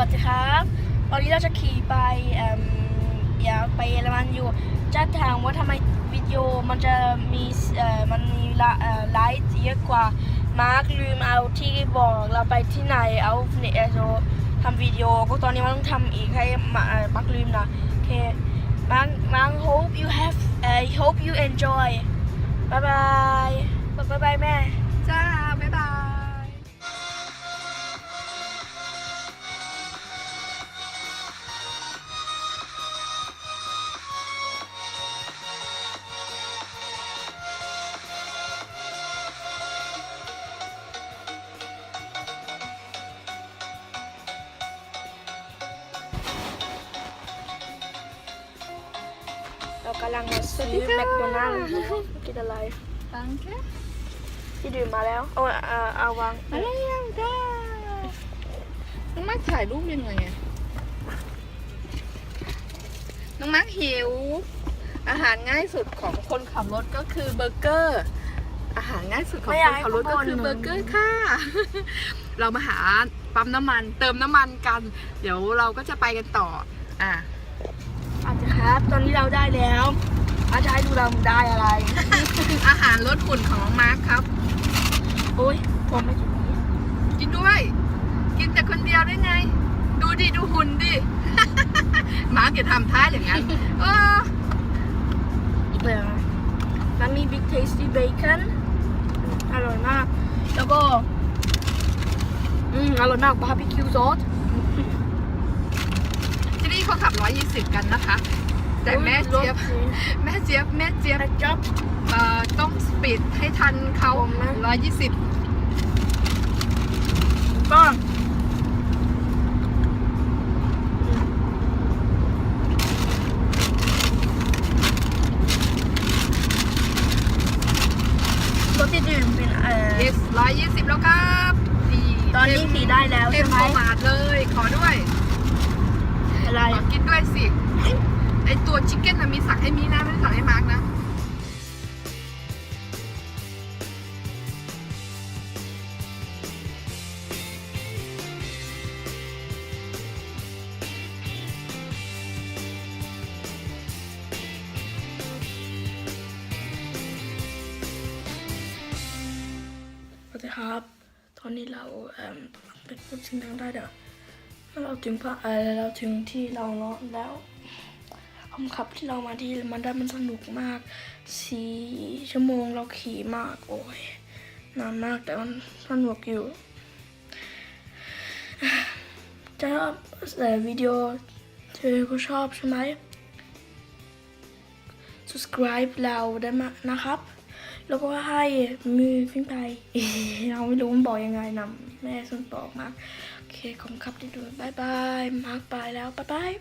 วัสดีครับตอนนี้เราจะขี่ไปอิ่มอยากไปเยอรมันอยู่จะถามว่าทำไมวิดีโอมันจะมีมันมีไลท์เยอะกว่า มาร์คลืมเอาที่บอกเราไปที่ไหนเอาเนเอโซทำวิดีโอก็ตอนนี้มันต้องทำอีกให้มาร์คลืมนะโอเคมาร์คมาร์ค hope you have I hope you enjoy บายบายบายบายแม่ เรากำลังมาซื้อแมคโดนัลด์กินอะไรตังแค่ที่ดื่มมาแล้วเอาเอาเอาวางมาแล้วจ้าน้องมาร์คถ่ายรูปยังไงอะน้องมาร์คหิว อาหารง่ายสุดของคนขับรถก็คือเบอร์เกอร์ อาหารง่ายสุดของคนขับรถก็คือเบอร์เกอร์ค่ะ เรามาหาปั๊มน้ำมัน เติมน้ำมันกัน เดี๋ยวเราก็จะไปกันต่อ อะ อาจจะครับ ตอนนี้เราได้แล้วอาจจะให้ดูเราได้อะไร อาหารลดหุ่นของน้องมาร์คครับ โอ้ยผมไม่กินนี้กินด้วย กินแต่คนเดียวได้ไง ดูดิ ดูหุ่นดิ มาร์กอย่าทำท่าอย่างนั้นเออเดี๋ยวนะมันมี Big Tasty Bacon อร่อยมาก แล้วก็ อืม อร่อยมากบาร์บีคิวซอสที่นี่ เขาขับ120กันนะคะ แต่แม่เจี๊ยบแม่เจี๊ยบแม่เจี๊ยบแม่จ๊อบเอ่อต้องสปีดให้ทันเขาผมนะ120ก็รถที่ดื่มเป็นเอ่อ yes 120แล้วครับนี่ตอนนี้ขี่ได้แล้วเต็มใช่ไหมโฟมาดเลย ขอด้วย อะไร ขอกินด้วยสิ ไอตัวชิคเก้นนะมีสั่งให้มีนะไม่ได้สั่งให้มาร์กนะสวัสดีครับ ตอนนี้เราเอ่มเป็นพูดจริงดังได้เดี๋ยวเราถึงพระเออเราถึงที่เราเนาะแล้ว มขับที่เรามาที่มันได้มันสนุกมากสี่ชั่วโมงเราขี่มาก โอ้ยนานมากแต่มันสนุกอยู่จะชอบแต่วิดีโอเธอก็ชอบใช่ไหม subscribe เราได้มานะครับ แล้วก็ให้มือขึ้นไปเราไม่รู้มันบอกยังไงนะแม่ส่วนบอกมาโอเคขอบคุณครับที่ดู บ๊ายบาย มาร์กไปแล้ว บ๊ายบาย